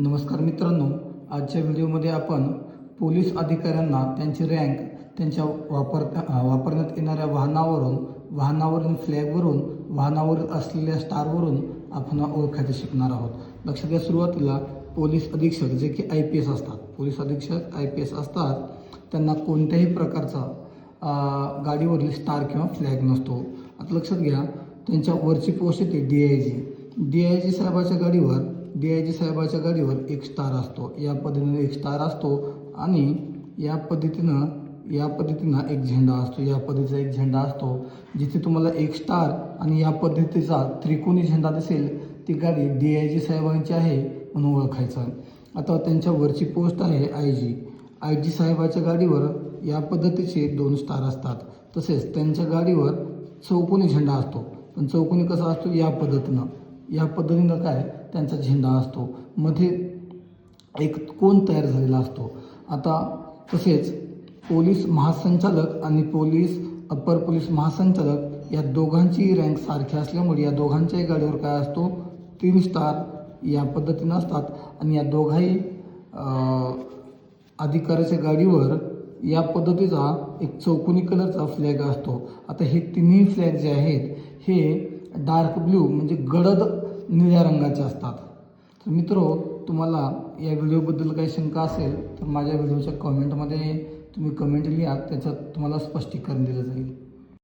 नमस्कार मित्रांनो आजच्या व्हिडिओमध्ये आपण पोलीस अधिकाऱ्यांना त्यांची रँक त्यांच्या वापर वापरण्यात येणाऱ्या वाहनावरून वाहनावरील फ्लॅगवरून वाहनावर असलेल्या स्टारवरून आपण ओळखायचं शिकणार आहोत. लक्षात घ्या सुरुवातीला पोलीस अधीक्षक जे की आय पी एस असतात. पोलीस अधीक्षक आय पी एस असतात त्यांना कोणत्याही प्रकारचा गाडीवरील स्टार किंवा फ्लॅग नसतो. आता लक्षात घ्या त्यांच्या वरची पोस्ट येते D I G. D I G साहेबाच्या गाडीवर डी आय जी साहेबाच्या गाडीवर एक स्टार असतो. या पद्धतीने एक स्टार असतो आणि या पद्धतीनं या पद्धतीनं एक झेंडा असतो. या पद्धतीचा एक झेंडा असतो. जिथे तुम्हाला एक स्टार आणि या पद्धतीचा त्रिकोणी झेंडा दिसेल ती गाडी डी आय जी साहेबांची आहे म्हणून ओळखायचं. आता त्यांच्या वरची पोस्ट आहे आय जी आय जी साहेबाच्या गाडीवर या पद्धतीचे दोन स्टार असतात. तसेच त्यांच्या गाडीवर चौकोनी झेंडा असतो. पण चौकोनी कसा असतो? या पद्धतीनं. या पद्धतीनं काय त्यांचा झेंडा असतो. मध्ये एक कोण तयार झालेला असतो. आता तसेच पोलीस महासंचालक आणि पोलीस अप्पर पोलीस महासंचालक या दोघांची रँक सारखी असल्यामुळे या दोघांच्याही गाडीवर काय असतो? तीन स्टार या पद्धतीनं असतात. आणि या दोघाही अधिकाऱ्याच्या गाडीवर या पद्धतीचा एक चौकोनी कलरचा फ्लॅग असतो. आता हे तिन्ही फ्लॅग जे आहेत हे डार्क ब्ल्यू म्हणजे गडद निळ्या रंगाचे असतात. तर मित्रो तुम्हाला या व्हिडिओबद्दल काही शंका असेल तर माझ्या व्हिडिओच्या कमेंटमध्ये तुम्ही कमेंट लिहा त्याच्यात तुम्हाला स्पष्टीकरण दिलं जाईल.